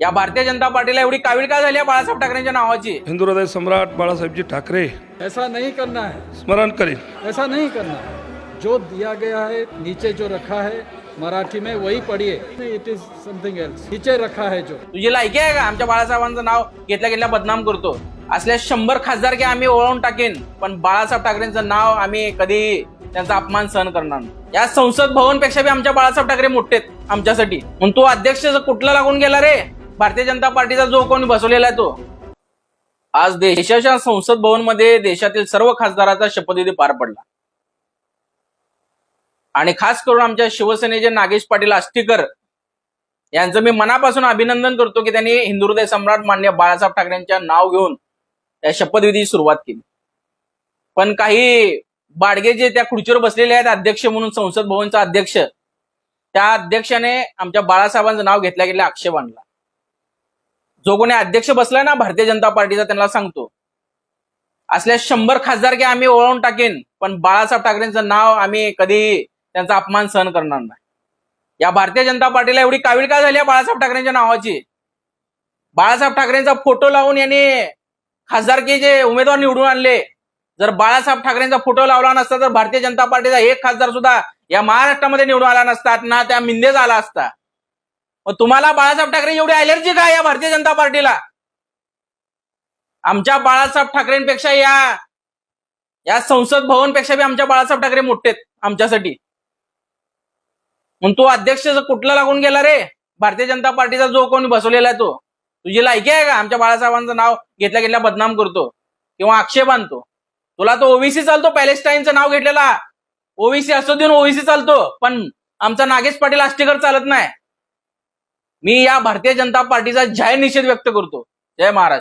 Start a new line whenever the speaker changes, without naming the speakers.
या भारतीय जनता पार्टीला एवढी कावीळ का झाली आहे बाळासाहेब ठाकरेंच्या नावाची?
हिंदू हृदय सम्राट बाळासाहेबजी ठाकरे
ऐसा नहीं करना है।
स्मरण करें
ऐसा नहीं करना है। जो दिया गया है नीचे जो रखा है मराठी में वही पढ़िए। इट इज समथिंग एल्स नीचे रखा है जो।
तुझी लायकी आहे का? आमच्या बाळासाहेबांचं नाव घेतल्या गेल्या बदनाम करतो. असल्या शंभर खासदार की आम्ही ओळवून टाकेन पण बाळासाहेब ठाकरेंचं नाव आम्ही कधी त्यांचा अपमान सहन करणार नाही. या संसद भवनपेक्षा बी आमच्या बाळासाहेब ठाकरे मोठे आहेत आमच्यासाठी. म्हणून तो अध्यक्ष कुठला लागून गेला रे? भारतीय जनता पार्टीचा जो कोणी बसवलेला आहे तो. आज देशाच्या संसद भवनमध्ये देशातील सर्व खासदाराचा शपथविधी पार पडला. आणि खास करून आमच्या शिवसेनेचे नागेश पाटील आष्टीकर यांचं मी मनापासून अभिनंदन करतो की त्यांनी हिंदू हृदय सम्राट मान्य बाळासाहेब ठाकरेंच्या नाव घेऊन त्या शपथविधी सुरुवात केली. पण काही बाडगे जे त्या खुर्चीवर बसलेले आहेत अध्यक्ष म्हणून संसद भवनचा अध्यक्ष त्या अध्यक्षाने आमच्या बाळासाहेबांचं नाव घेतल्या गेल्या आक्षेप आणला. जो कोणी अध्यक्ष बसलाय ना भारतीय जनता पार्टीचा त्यांना सांगतो. असल्या शंभर खासदार की आम्ही ओळवून टाकेन पण बाळासाहेब ठाकरेंचं नाव आम्ही कधी त्यांचा अपमान सहन करणार नाही. या भारतीय जनता पार्टीला एवढी कावीळ का झाली बाळासाहेब ठाकरेंच्या नावाची? बाळासाहेब ठाकरेंचा फोटो लावून यांनी खासदारकीचे उमेदवार निवडून आणले. जर बाळासाहेब ठाकरेंचा फोटो लावला नसता तर भारतीय जनता पार्टीचा एक खासदार सुद्धा या महाराष्ट्रामध्ये निवडून आला नसता ना त्या मिंदेच आला असता. मग तुम्हाला बाळासाहेब ठाकरे एवढी अलर्जी का या भारतीय जनता पार्टीला? आमच्या बाळासाहेब ठाकरेंपेक्षा या या संसद भवनपेक्षा बी आमच्या बाळासाहेब ठाकरे मोठे आहेत आमच्यासाठी. म्हणून तू अध्यक्ष कुठला लागून गेला रे भारतीय जनता पार्टीचा जो कोणी बसवलेला आहे तो. तुझी लायकी आहे का? आमच्या बाळासाहेबांचं नाव घेतल्या घेतल्या बदनाम करतो किंवा आक्षेप आणतो. तुला तो ओबीसी चालतो पॅलेस्टाईनचं नाव घेतलेला. ओबीसी असो देऊन ओबीसी चालतो पण आमचा नागेश पाटील आष्टीकर चालत नाही. मी या भारतीय जनता पार्टीचा जाहीर निषेध व्यक्त करतो. जय महाराज.